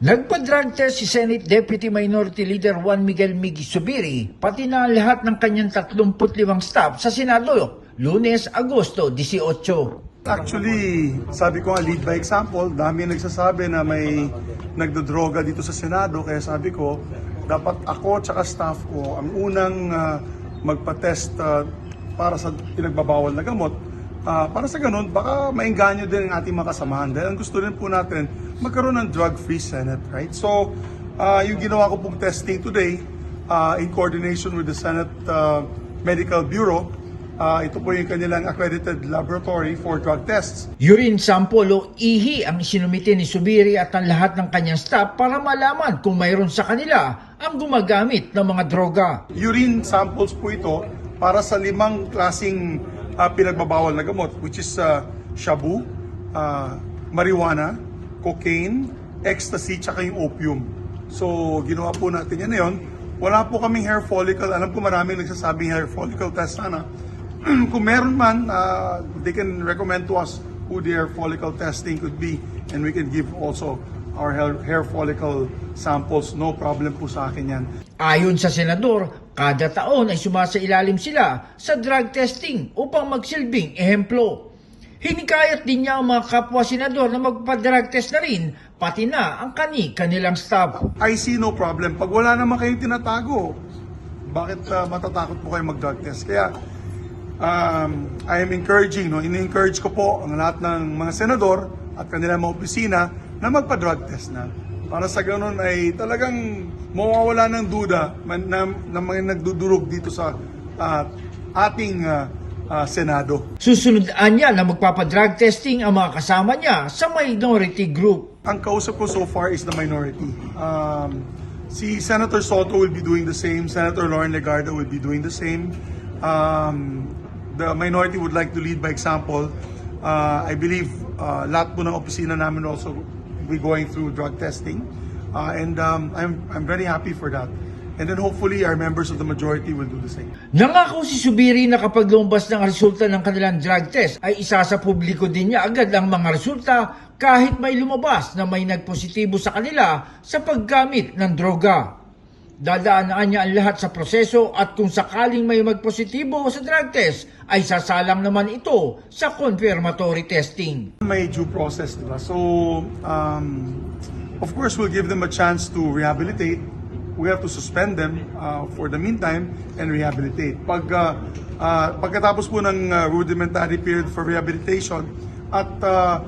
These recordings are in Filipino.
Nagpa-drug test si Senate Deputy Minority Leader Juan Miguel Miggy Subiri, pati na lahat ng kanyang 35 staff sa Senado, lunes, Agosto 18. Actually, sabi ko nga, lead by example, dami nagsasabi na may nagdodroga dito sa Senado, kaya sabi ko, dapat ako at staff ko ang unang ah, magpa-test ah, para sa pinagbabawal na gamot. Ah, para sa ganun, baka maengganyo din ang ating mga kasamahan. Dahil ang gusto rin po natin, magkaroon ng drug-free Senate, right? So, ah, yung ginawa ko pong testing today, ah, in coordination with the Senate ah, Medical Bureau, ah, ito po yung kanilang accredited laboratory for drug tests. Urine sample o ihi ang sinumite ni Subiri at ang lahat ng kanyang staff para malaman kung mayroon sa kanila ang gumagamit ng mga droga. Urine samples po ito para sa limang klasing ah, pinagbabawal na gamot, which is ah, shabu, ah, marijuana, cocaine, ecstasy, tsaka yung opium. So, ginawa po natin yan ngayon. Wala po kaming hair follicle. Alam ko maraming nagsasabing hair follicle test sana. Kung meron man, ah, they can recommend to us who the hair follicle testing could be and we can give also our hair, hair follicle samples. No problem po sa akin yan. Ayon sa senador, kada taon ay sumasailalim sila sa drug testing upang magsilbing ehemplo. Hinikayat din niya ang mga kapwa senador na magpa-drug test na rin, pati na ang kani kanilang staff. I see no problem. Pag wala naman kayong tinatago, bakit ah, matatakot po kayo mag-drug test? Kaya, um, I am encouraging, no? in-encourage ko po ang lahat ng mga senador at kanilang mga opisina na magpa-drug test na. Para sa ganun ay talagang mawawala ng duda man, na, na mga nagdudurog dito sa ah, ating ah, ah, Senado. Susunodaan niya na magpapadrug testing ang mga kasama niya sa minority group. Ang kausap ko so far is the minority. Um, si Senator Soto will be doing the same. Senator Lauren Legarda will be doing the same. Um, the minority would like to lead by example. Uh, I believe uh, lahat po ng opisina namin also be going through drug testing. Uh, and um, I'm, I'm very happy for that. And then hopefully our members of the majority will do the same. Nangako si Subiri na kapag lumabas ng resulta ng kanilang drug test ay isa sa publiko din niya agad ang mga resulta kahit may lumabas na may nagpositibo sa kanila sa paggamit ng droga. Dadaanan niya ang lahat sa proseso at kung sakaling may magpositibo sa drug test ay sasalang naman ito sa confirmatory testing. May due process, di ba? So, um, of course, we'll give them a chance to rehabilitate. We have to suspend them uh, for the meantime and rehabilitate. Pag, uh, uh, pagkatapos po ng uh, rudimentary period for rehabilitation at uh,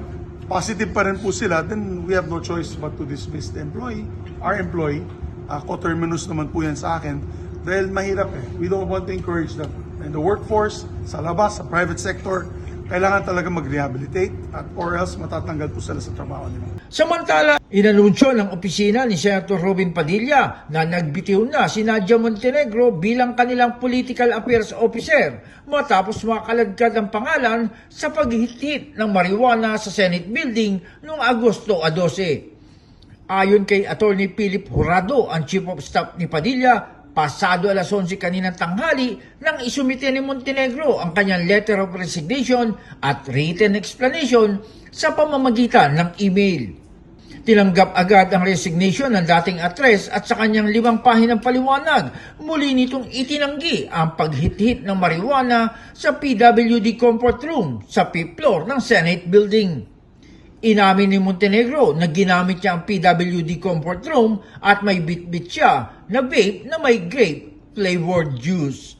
positive pa rin po sila, then we have no choice but to dismiss the employee, our employee. Uh, coterminous naman po yan sa akin. Dahil mahirap eh. We don't want to encourage them. In the workforce, sa labas, sa private sector, kailangan talaga mag-rehabilitate at or else matatanggal po sila sa trabaho nila. Samantala, inanunsyo ng opisina ni Senator Robin Padilla na nagbitiw na si Nadia Montenegro bilang kanilang political affairs officer matapos makaladkad ang pangalan sa paghihitit ng marijuana sa Senate building noong Agosto 12. Ayon kay Attorney Philip Jurado, ang Chief of Staff ni Padilla, pasado alas 11 kaninang tanghali nang isumite ni Montenegro ang kanyang letter of resignation at written explanation sa pamamagitan ng email. Tinanggap agad ang resignation ng dating atres at sa kanyang limang pahinang paliwanag, muli nitong itinanggi ang paghit-hit ng marijuana sa PWD comfort room sa fifth floor ng Senate building. Inamin ni Montenegro na ginamit niya ang PWD comfort room at may bit-bit siya na vape na may grape flavored juice.